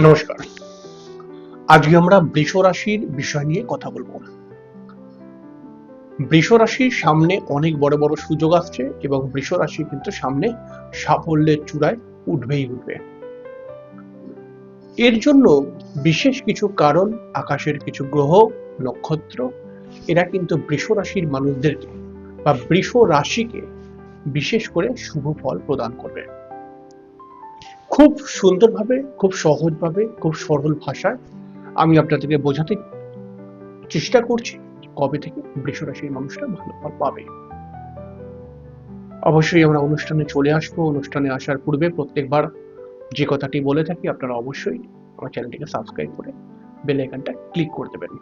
নমস্কার। আজকে আমরা বৃষ রাশির বিষয় নিয়ে কথা বলব। বৃষ রাশির সামনে অনেক বড় বড় সুযোগ আসছে এবং বৃষ রাশি কিন্তু সামনে সাফল্যের চূড়ায় উঠবেই উঠবে। এর জন্য বিশেষ কিছু কারণ, আকাশের কিছু গ্রহ, নক্ষত্র, এরা কিন্তু বৃষ রাশির মানুষদেরকে বা বৃষ রাশিকে বিশেষ করে শুভ ফল প্রদান করবে। খুব সুন্দরভাবে, খুব সহজভাবে, খুব সরল ভাষায় আমি আপনাদেরকে বোঝাতে চেষ্টা করছি কবে থেকে বৃষ রাশির মানুষরা ভালো ফল পাবে। অবশ্যই আমরা অনুষ্ঠানে চলে আসব। অনুষ্ঠানে আসার পূর্বে প্রত্যেকবার যে কথাটি বলে থাকি, আপনারা অবশ্যই আমার চ্যানেলটিকে সাবস্ক্রাইব করে বেল আইকনটা ক্লিক করে দেবেন।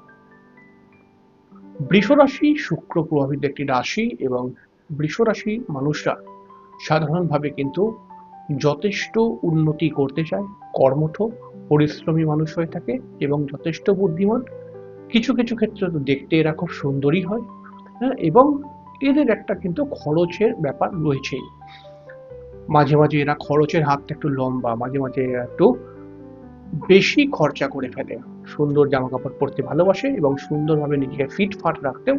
বৃষ রাশি শুক্র প্রভাবিত একটি রাশি এবং বৃষ রাশি মানুষরা সাধারণভাবে কিন্তু যথেষ্ট উন্নতি করতে চায়, কর্মঠ, পরিশ্রমী মানুষ হয়ে থাকে এবং যথেষ্ট বুদ্ধিমান, কিছু কিছু ক্ষেত্রে তো দেখতে এরা খুব সুন্দরী হয় হ্যাঁ এবং এদের একটা কিন্তু খরচের ব্যাপার রয়েছেই। মাঝে মাঝে এরা খরচের হাতটা একটু লম্বা, মাঝে মাঝে এরা একটু বেশি খরচা করে ফেলে। সুন্দর জামা কাপড় পরতে ভালোবাসে এবং সুন্দরভাবে নিজেকে ফিট ফাট রাখতেও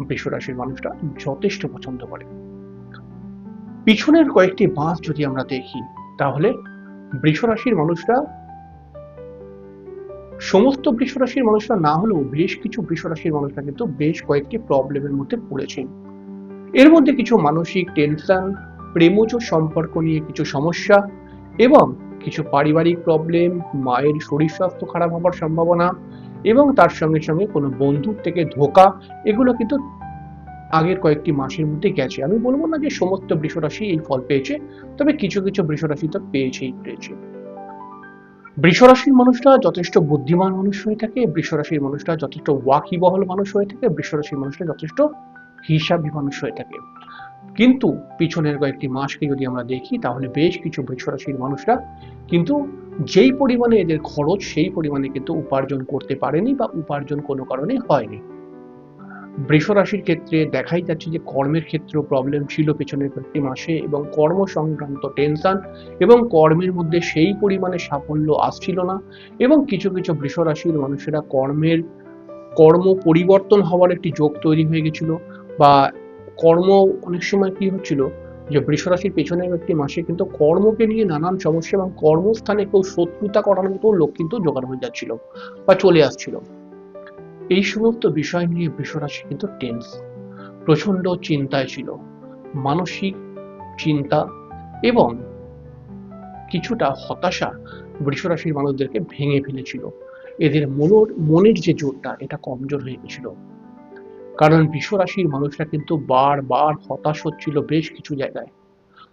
বৃষ রাশির মানুষরা যথেষ্ট পছন্দ করে। পিছনের কয়েকটি মাস যদি আমরা দেখি, তাহলে বৃষ রাশির মানুষরা, সমস্ত বৃষ রাশির মানুষরা না হলেও বেশ কিছু বৃষ রাশির মানুষরা কিন্তু বেশ কয়েকটি প্রবলেমের মধ্যে পড়েছেন এর মধ্যে কিছু মানসিক টেনশন প্রেমজ সম্পর্ক নিয়ে কিছু সমস্যা এবং কিছু পারিবারিক প্রবলেম মায়ের শরীর স্বাস্থ্য খারাপ হবার সম্ভাবনা এবং তার সঙ্গে সঙ্গে কোনো বন্ধুর থেকে ধোকা, এগুলো কিন্তু আগের কয়েকটি মাসের মধ্যে গেছে। আমি বলব না যে সমস্ত বৃষরাশি এই ফল পেয়েছে, তবে কিছু কিছু বৃষরাশি তো পেয়েছেই, পেয়েছে। বৃষরাশির মানুষরা যথেষ্ট বুদ্ধিমান মানুষ হয়ে থাকে, বৃষরাশির মানুষরা যথেষ্ট ওয়াকিবহল মানুষ হয়ে থাকে, বৃষরাশির মানুষরা যথেষ্ট হিসাবি মানুষ হয়ে থাকে। কিন্তু পিছনের কয়েকটি মাসকে যদি আমরা দেখি, তাহলে বেশ কিছু বৃষরাশির মানুষরা কিন্তু যেই পরিমাণে এদের খরচ, সেই পরিমাণে কিন্তু উপার্জন করতে পারেনি বা উপার্জন কোনো কারণে হয়নি। বৃষ রাশির ক্ষেত্রে দেখাই যাচ্ছে যে কর্মের ক্ষেত্রেও প্রবলেম ছিল পেছনের কয়েকটি মাসে এবং কর্ম সংক্রান্ত টেনশন এবং কর্মের মধ্যে সেই পরিমাণে সাফল্য আসছিল না এবং কিছু কিছু বৃষ রাশির মানুষেরা কর্মের, কর্ম পরিবর্তন হওয়ার একটি যোগ তৈরি হয়ে গেছিল বা কর্ম অনেক সময় কি হচ্ছিল যে বৃষ রাশির পেছনের একটি মাসে কিন্তু কর্মকে নিয়ে নানান সমস্যা এবং কর্মস্থানে কেউ শত্রুতা করার মতো লোক কিন্তু জোগাড় হয়ে যাচ্ছিল বা চলে আসছিল। এই সমস্ত বিষয় নিয়ে বৃষরাশি কিন্তু টেন্স প্রচণ্ড চিন্তায় ছিল। মানসিক চিন্তা এবং কিছুটা হতাশা বৃষরাশির মানুষদেরকে ভেঙে ফেলেছিল। এদের মনোর, মনের যে জোরটা, এটা কমজোর হয়ে গেছিল। কারণ বৃষরাশির মানুষরা কিন্তু বারবার হতাশ হচ্ছিল বেশ কিছু জায়গায়।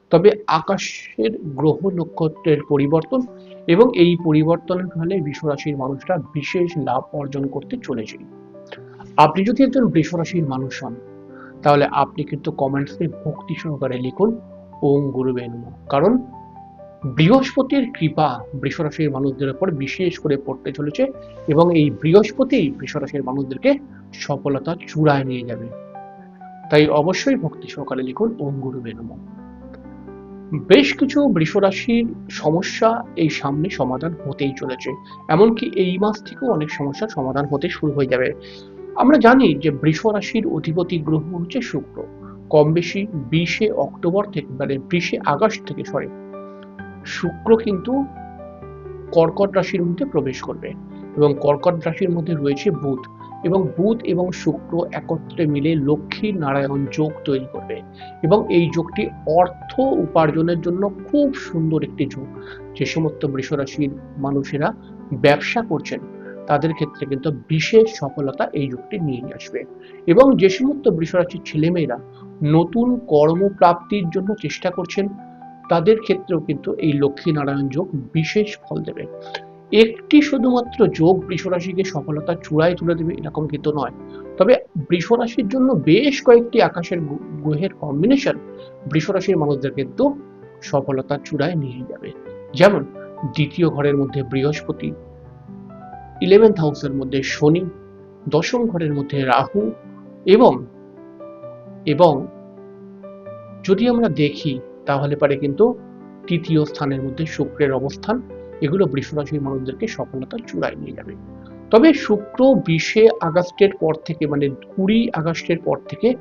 তবে আকাশের গ্রহ নক্ষত্রের পরিবর্তন এবং এই পরিবর্তনের ফলে বৃষরাশির মানুষরা বিশেষ লাভ অর্জন করতে চলেছে। আপনি যদি একজন বৃষরাশির মানুষ হন, তাহলে আপনি কিন্তু কমেন্টসে ভক্তি সহকারে লিখুন, ওম গুরুবে নমঃ কারণ বৃহস্পতির কৃপা বৃষরাশির মানুষদের উপর বিশেষ করে পড়তে চলেছে এবং এই বৃহস্পতি বৃষরাশির মানুষদেরকে সফলতা চূড়ায় নিয়ে যাবে। তাই অবশ্যই ভক্তি সহকারে লিখুন, ওম গুরুবে নমঃ বেশ কিছু বৃষরাশির সমস্যা এই সামনে সমাধান হতেই চলেছে। এমনকি এই মাস থেকেও অনেক সমস্যার সমাধান হতে শুরু হয়ে যাবে। আমরা জানি যে বৃষ রাশির অধিপতি গ্রহ হচ্ছে শুক্র। কম বেশি বিশে অক্টোবর থেকে মানে বিশে আগস্ট থেকে সরি। শুক্র কিন্তু কর্কট রাশির মধ্যে প্রবেশ করবে এবং কর্কট রাশির মধ্যে রয়েছে বুধ। এবং বুধ এবং শুক্র একত্রে মিলে লক্ষ্মী নারায়ণ যোগ তৈরি করবে। এবং এই যোগটি অর্থ উপার্জনের জন্য খুব সুন্দর একটি যোগ। যে সমস্ত বৃষরাশির মানুষেরা ব্যবসা করছেন, তাদের ক্ষেত্রে কিন্তু বিশেষ সফলতা এই যুগটি নিয়ে আসবে। এবং যে সমস্ত বৃষরাশির ছেলেমেয়েরা নতুন কর্মপ্রাপ্তির জন্য চেষ্টা করছেন, তাদের ক্ষেত্রেও কিন্তু এই লক্ষ্মী নারায়ণ যোগ বিশেষ ফল দেবে। একটি শুধুমাত্র যোগ বৃষরাশিকে সফলতা চূড়ায় তুলে দেবে এরকম কিন্তু নয়। তবে বৃষরাশির জন্য বেশ কয়েকটি আকাশের গ্রহের কম্বিনেশন বৃষরাশির মানুষদের কিন্তু সফলতা চূড়ায় নিয়ে যাবে। যেমন দ্বিতীয় ঘরের মধ্যে বৃহস্পতি ইলেভেন্থ হাউসের মধ্যে শনি, দশম ঘরের মধ্যে রাহু এবং এবং যদি আমরা দেখি তাহলে পারে কিন্তু তৃতীয় স্থানের মধ্যে শুক্রের অবস্থান। এগুলো বৃষরাশির মানুষদেরকে সফলতার চূড়ায় নিয়ে যাবে। তবে শুক্র বিশে আগস্টের পর থেকে মানে কুড়ি আগস্টের পর থেকে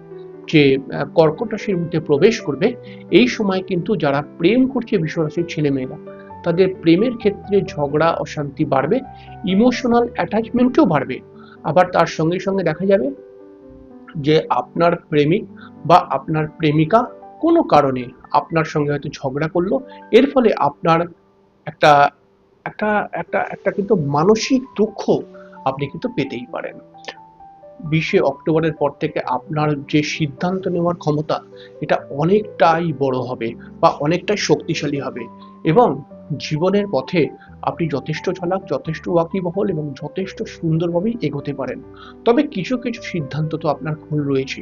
যে কর্কট রাশির মধ্যে প্রবেশ করবে, এই সময় কিন্তু যারা প্রেম করছে বিশ্বরাশির ছেলেমেয়েরা, তাদের প্রেমের ক্ষেত্রে ঝগড়া, অশান্তি বাড়বে, ইমোশনাল অ্যাটাচমেন্টও বাড়বে। আবার তার সঙ্গে সঙ্গে দেখা যাবে যে, আপনার প্রেমিক বা আপনার প্রেমিকা কোনো কারণে আপনার সঙ্গে হয়তো ঝগড়া করল, এর ফলে আপনার একটা একটা একটা একটা কিন্তু মানসিক দুঃখ আপনি কিন্তু পেতেই পারেন। বিশে অক্টোবরের পর থেকে আপনার যে সিদ্ধান্ত নেওয়ার ক্ষমতা, এটা অনেকটাই বড় হবে বা অনেকটাই শক্তিশালী হবে এবং জীবনের পথে আপনি যথেষ্ট চালাক, যথেষ্ট ওয়াকিবহল এবং যথেষ্ট সুন্দরভাবেই এগোতে পারেন। তবে কিছু কিছু সিদ্ধান্ত তো আপনার ভুল রয়েছে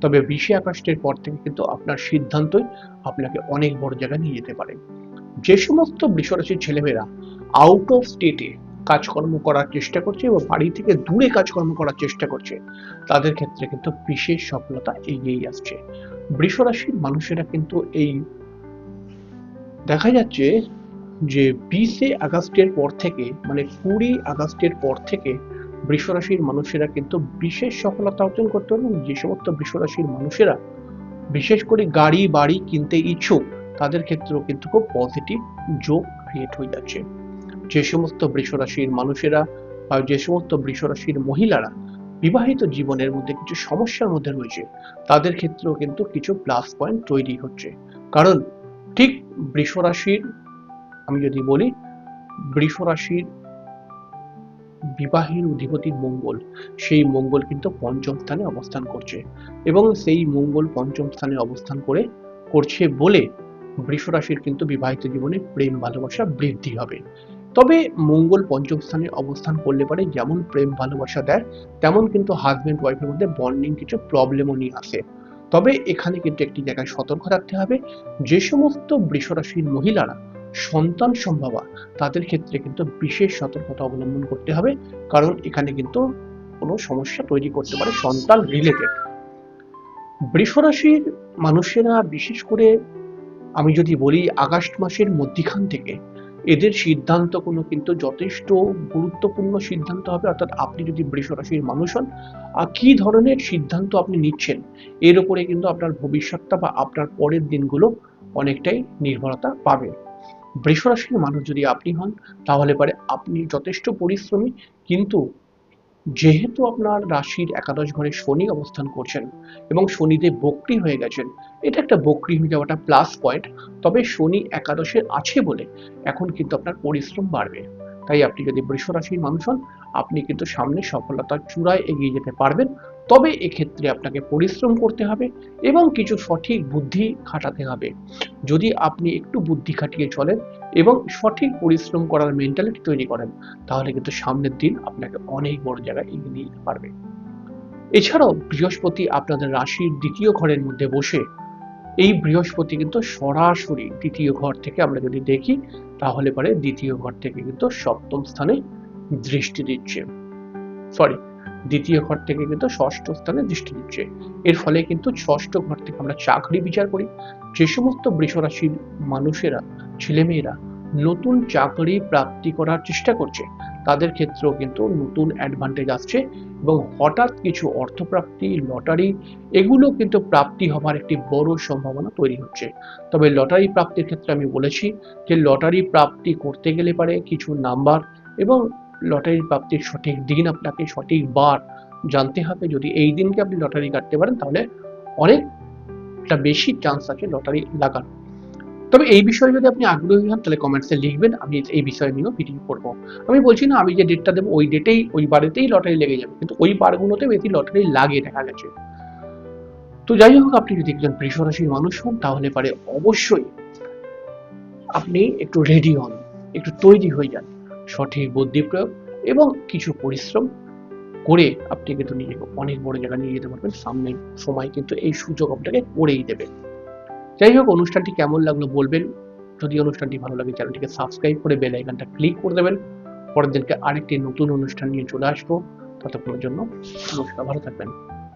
তবে বিশে আগস্টের পর থেকে কিন্তু আপনার সিদ্ধান্তই আপনাকে অনেক বড় জায়গায় নিয়ে যেতে পারে। যে সমস্ত বৃষরাশির ছেলেমেয়েরা আউট অফ স্টেটে কাজকর্ম করার চেষ্টা করছে এবং বাড়ি থেকে দূরে কাজকর্ম করার চেষ্টা করছে। তাদের ক্ষেত্রে কিন্তু বিশেষ সফলতা এগিয়েই আসছে। বৃষরাশির মানুষেরা কিন্তু এই দেখা যাচ্ছে যে বিশে আগস্টের পর থেকে মানে কুড়ি আগস্টের পর থেকে বৃষরাশির মানুষেরা কিন্তু বিশেষ সফলতা অর্জন করতে পারবে যে সমস্ত বৃষরাশির মানুষেরা বিশেষ করে গাড়ি, বাড়ি কিনতে ইচ্ছুক, তাদের ক্ষেত্রেও কিন্তু খুব পজিটিভ যোগ ক্রিয়েট হয়ে যাচ্ছে। যে সমস্ত বৃষরাশির মানুষেরা বা যে সমস্ত বৃষরাশির মহিলারা বিবাহিত জীবনের মধ্যে কিছু সমস্যার মধ্যে রয়েছে, তাদের ক্ষেত্রেও কিন্তু কিছু প্লাস পয়েন্ট তৈরি হচ্ছে। কারণ ঠিক বৃষরাশির, আমি যদি বলি, বৃষরাশির বিবাহের অধিপতি মঙ্গল, সেই মঙ্গল কিন্তু পঞ্চম স্থানে অবস্থান করছে এবং সেই মঙ্গল পঞ্চম স্থানে অবস্থান করে, করছে বলে বৃষরাশির কিন্তু বিবাহিত জীবনে প্রেম ভালোবাসা বৃদ্ধি হবে। তবে মঙ্গল পঞ্চম স্থানে অবস্থান করলে পারে যেমন প্রেম ভালোবাসা দেয়, তেমন কিন্তু হাজব্যান্ড ওয়াইফের মধ্যে বন্ডিং কিছু প্রবলেমও নিয়ে আসে। তবে এখানে কিন্তু একটি জায়গায় সতর্ক থাকতে হবে, যে সমস্ত বৃষরাশির মহিলারা সন্তান সম্ভাবা, তাদের ক্ষেত্রে কিন্তু বিশেষ সতর্কতা অবলম্বন করতে হবে, কারণ এখানে কিন্তু কোনো সমস্যা তৈরি করতে পারে সন্তান রিলেটেড বৃষরাশির মানুষেরা বিশেষ করে আমি যদি বলি আগস্ট মাসের মধ্যিখান থেকে এদের সিদ্ধান্ত কোনো কিন্তু যথেষ্ট গুরুত্বপূর্ণ সিদ্ধান্ত হবে, অর্থাৎ আপনি যদি বৃষ রাশির মানুষ হন কি ধরনের সিদ্ধান্ত আপনি নিচ্ছেন? এর উপরে কিন্তু আপনার ভবিষ্যৎটা বা আপনার পরের দিনগুলো অনেকটাই নির্ভরতা পাবে। বৃষ রাশির মানুষ যদি আপনি হন, তাহলে পরে আপনি যথেষ্ট পরিশ্রমী, কিন্তু যেহেতু আপনার রাশির একাদশ ঘরে শনি অবস্থান করছেন এবং শনিদেব বক্রি হয়ে গেছেন, এটা একটা বক্রি হয়ে যাওয়াটা প্লাস পয়েন্ট তবে শনি একাদশে আছে বলে এখন কিন্তু আপনার পরিশ্রম বাড়বে। তাই আপনি যদি বৃষ রাশির মানুষ হন, আপনি কিন্তু সামনে সফলতার চূড়ায় এগিয়ে যেতে পারবেন। তবে এক্ষেত্রে আপনাকে পরিশ্রম করতে হবে এবং কিছু সঠিক বুদ্ধি খাটাতে হবে। যদি আপনি একটু বুদ্ধি খাটিয়ে চলেন এবং সঠিক পরিশ্রম করার মেন্টালিটি তৈরি করেন, তাহলে কিন্তু সামনের দিন আপনাকে অনেক বড় জায়গায় এগিয়ে নিয়ে যেতে পারবে। এছাড়াও বৃহস্পতি আপনাদের রাশির দ্বিতীয় ঘরের মধ্যে বসে এই বৃহস্পতি কিন্তু সরাসরি দ্বিতীয় ঘর থেকে আমরা যদি দেখি, তাহলে পরে দ্বিতীয় ঘর থেকে কিন্তু সপ্তম স্থানে দৃষ্টি দিচ্ছে। সরি দ্বিতীয় ঘর থেকে কিন্তু ষষ্ঠ স্থানে দৃষ্টি দিচ্ছে। এর ফলে কিন্তু ষষ্ঠ ঘর থেকে আমরা চাকরি বিচার করি। যে সমস্ত বৃষরাশির মানুষেরা, ছেলেমেয়েরা নতুন চাকরি প্রাপ্তি করার চেষ্টা করছে, তাদের ক্ষেত্রেও কিন্তু নতুন অ্যাডভান্টেজ আসছে এবং হঠাৎ কিছু অর্থপ্রাপ্তি, লটারি এগুলো কিন্তু প্রাপ্তি হবার একটি বড় সম্ভাবনা তৈরি হচ্ছে। তবে লটারি প্রাপ্তির ক্ষেত্রে আমি বলেছি যে, লটারি প্রাপ্তি করতে গেলে পারে কিছু নাম্বার এবং লটারি প্রাপ্তির সঠিক দিন আপনাকে সঠিক বার জানতে হবে। যদি এই দিনকে আপনি লটারি কাটতে পারেন, তাহলে অনেকটা বেশি চান্স আছে লটারি লাগার। তবে এই বিষয়ে যদি আপনি আগ্রহী হন, তাহলে কমেন্টসে লিখবেন, আমি এই বিষয় নিয়েও ভিডিও করব। আমি বলছি না, আমি যে ডেটটা দেবো, ওই ডেটেই ওই বারেতেই লটারি লেগে যাবে, কিন্তু ওই বারগুলোতে বেশি লটারি লাগে দেখা গেছে। তো যাই হোক, আপনি যদি একজন বৃষরাশির মানুষ হন, তাহলে পারে অবশ্যই আপনি একটু রেডি হন, একটু তৈরি হয়ে যান। সঠিক বুদ্ধি প্রয়োগ এবং কিছু পরিশ্রম করে আপনি কিন্তু নিজেকে অনেক বড় জায়গায় নিয়ে যেতে পারবেন। সামনের সময় কিন্তু এই সুযোগ আপনাকে করেই দেবে। যাই হোক, অনুষ্ঠানটি কেমন লাগল বলবেন। যদি অনুষ্ঠানটি ভালো লাগে, চ্যানেলটিকে সাবস্ক্রাইব করে বেল আইকনটা ক্লিক করে দেবেন। পরের দিনকে আরেকটি নতুন অনুষ্ঠান নিয়ে চলে আসব। ততক্ষণের জন্য নমস্কার, ভালো থাকবেন।